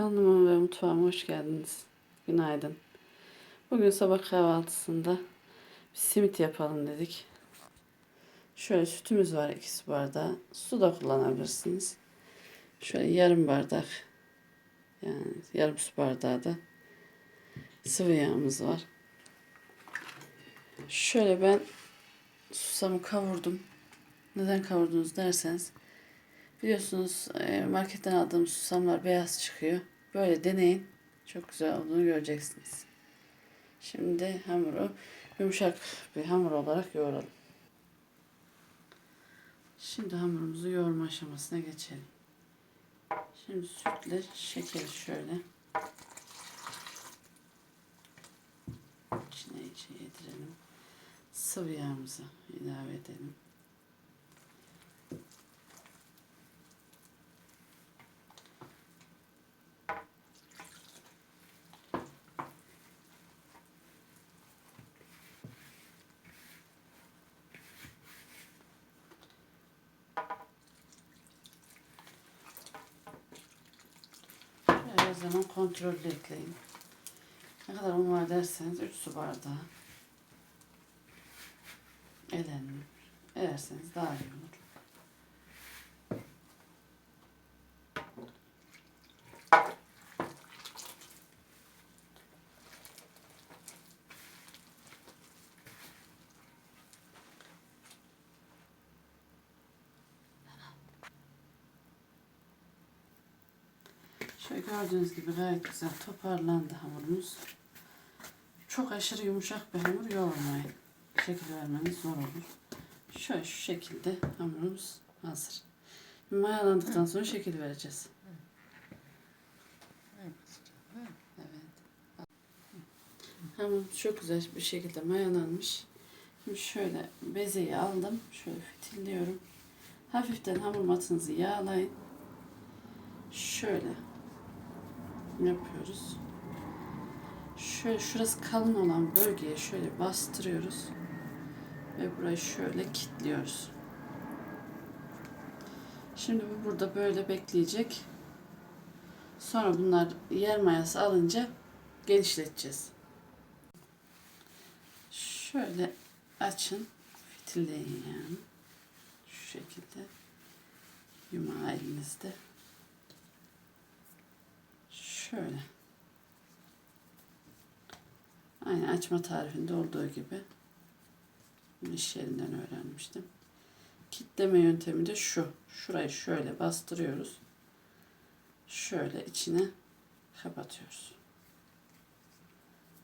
Kanalıma ve mutfağıma hoş geldiniz. Günaydın. Bugün sabah kahvaltısında bir simit yapalım dedik. Şöyle sütümüz var 2 su bardağı. Su da kullanabilirsiniz. Şöyle yarım bardak yani yarım su bardağı da sıvı yağımız var. Şöyle ben susamı kavurdum. Neden kavurdunuz derseniz biliyorsunuz e, marketten aldığım susamlar beyaz çıkıyor. Böyle deneyin. Çok güzel olduğunu göreceksiniz. Şimdi hamuru yumuşak bir hamur olarak yoğuralım. Şimdi hamurumuzu yoğurma aşamasına geçelim. Şimdi sütle şekeri şöyle içine iyice yedirelim. Sıvı yağımızı ilave edelim. Her zaman kontrollü ekleyin. Ne kadar un var derseniz 3 su bardağı. Elenir. Ederseniz daha iyi olur. Şöyle gördüğünüz gibi gayet güzel toparlandı hamurumuz. Çok aşırı yumuşak bir hamur yoğurmayın. Şekil vermeniz zor olur. Şöyle şu şekilde hamurumuz hazır. Mayalandıktan sonra şekil vereceğiz. Evet. Hamur çok güzel bir şekilde mayalanmış. Şimdi şöyle bezeyi aldım. Şöyle fitilliyorum. Hafiften hamur matınızı yağlayın. Şöyle yapıyoruz. Şöyle şurası kalın olan bölgeye şöyle bastırıyoruz. Ve burayı şöyle kilitliyoruz. Şimdi bu burada böyle bekleyecek. Sonra bunlar yer mayası alınca genişleteceğiz. Şöyle açın. Fitilleyin yani. Şu şekilde. Yumağı elinizde. Şöyle. Aynı açma tarifinde olduğu gibi. İş yerinden öğrenmiştim. Kitleme yöntemi de şu. Şurayı şöyle bastırıyoruz. Şöyle içine kapatıyoruz.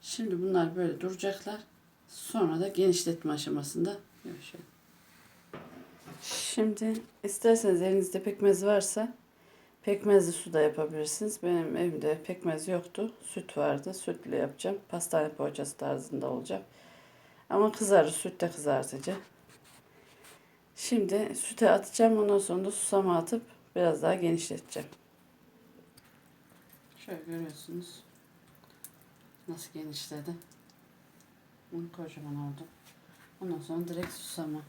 Şimdi bunlar böyle duracaklar. Sonra da genişletme aşamasında görüşelim. Şimdi isterseniz elinizde pekmez varsa Pekmezli su da yapabilirsiniz. Benim evimde pekmez yoktu. Süt vardı. Sütle yapacağım. Pastane poğaçası tarzında olacak. Ama kızarır. Sütte kızartıcı. Şimdi süte atacağım. Ondan sonra da susama atıp biraz daha genişleteceğim. Şöyle görüyorsunuz. Nasıl genişledi. Bunu kocaman oldu. Ondan sonra direkt susama.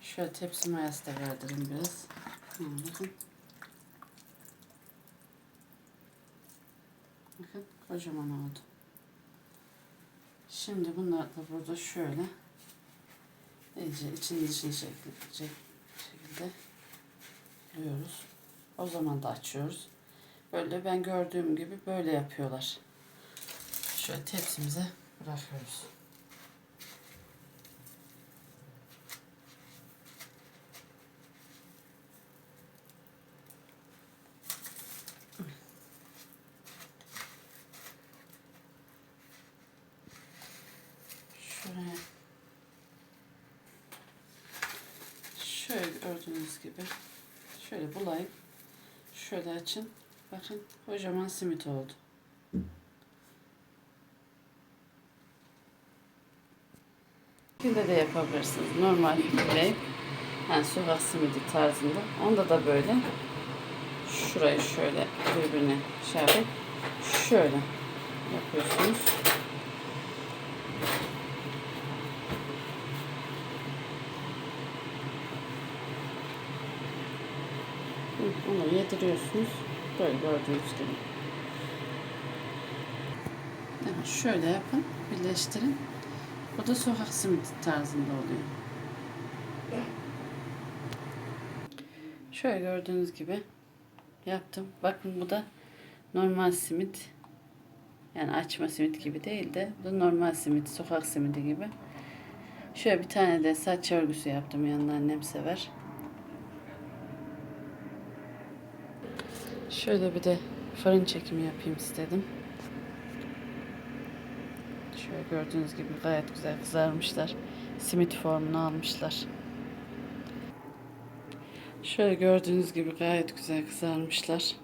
Şöyle tepsi mayası da verdireyim biraz. Bakın kocaman oldu. Şimdi bunlar da burada şöyle iyice için dışını şekilde, şekilde yapıyoruz. O zaman da açıyoruz. Böyle ben gördüğüm gibi böyle yapıyorlar. Şöyle tepsimize bırakıyoruz. Şuraya şöyle gördüğünüz gibi şöyle bulayım. Şöyle açın. Bakın kocaman simit oldu. Şekilde de yapabilirsiniz. Normal fitileyip yani sokak simidi tarzında. Onda da böyle şurayı şöyle birbirine şey yapıp şöyle yapıyorsunuz. Onu yediriyorsunuz. Böyle gördüğünüz gibi. Evet, şöyle yapın, birleştirin. Bu da sokak simidi tarzında oluyor. Şöyle gördüğünüz gibi yaptım. Bakın bu da normal simit. Yani açma simit gibi değil de bu normal simit, sokak simidi gibi. Şöyle bir tane de saç örgüsü yaptım yanına annem sever. Şöyle bir de fırın çekimi yapayım istedim. Şöyle gördüğünüz gibi gayet güzel kızarmışlar. Simit formunu almışlar. Şöyle gördüğünüz gibi gayet güzel kızarmışlar.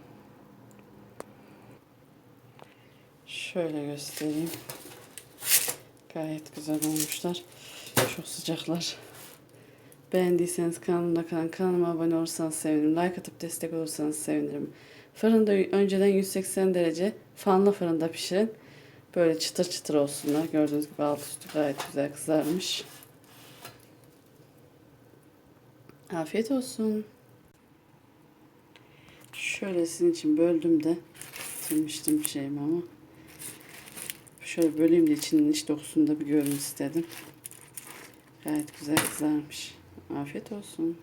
Şöyle göstereyim. Gayet güzel olmuşlar. Çok sıcaklar. Beğendiyseniz kanalımda kalın. Kanalıma abone olursanız sevinirim. Like atıp destek olursanız sevinirim. Fırında önceden 180 derece fanlı fırında pişirin. Böyle çıtır çıtır olsunlar. Gördüğünüz gibi alt üstü gayet güzel kızarmış. Afiyet olsun. Şöyle sizin için böldüm de bitirmiştim şeyimi ama. Şöyle böleyim de içinin iç dokusunu da bir görün istedim. Gayet güzel kızarmış. Afiyet olsun.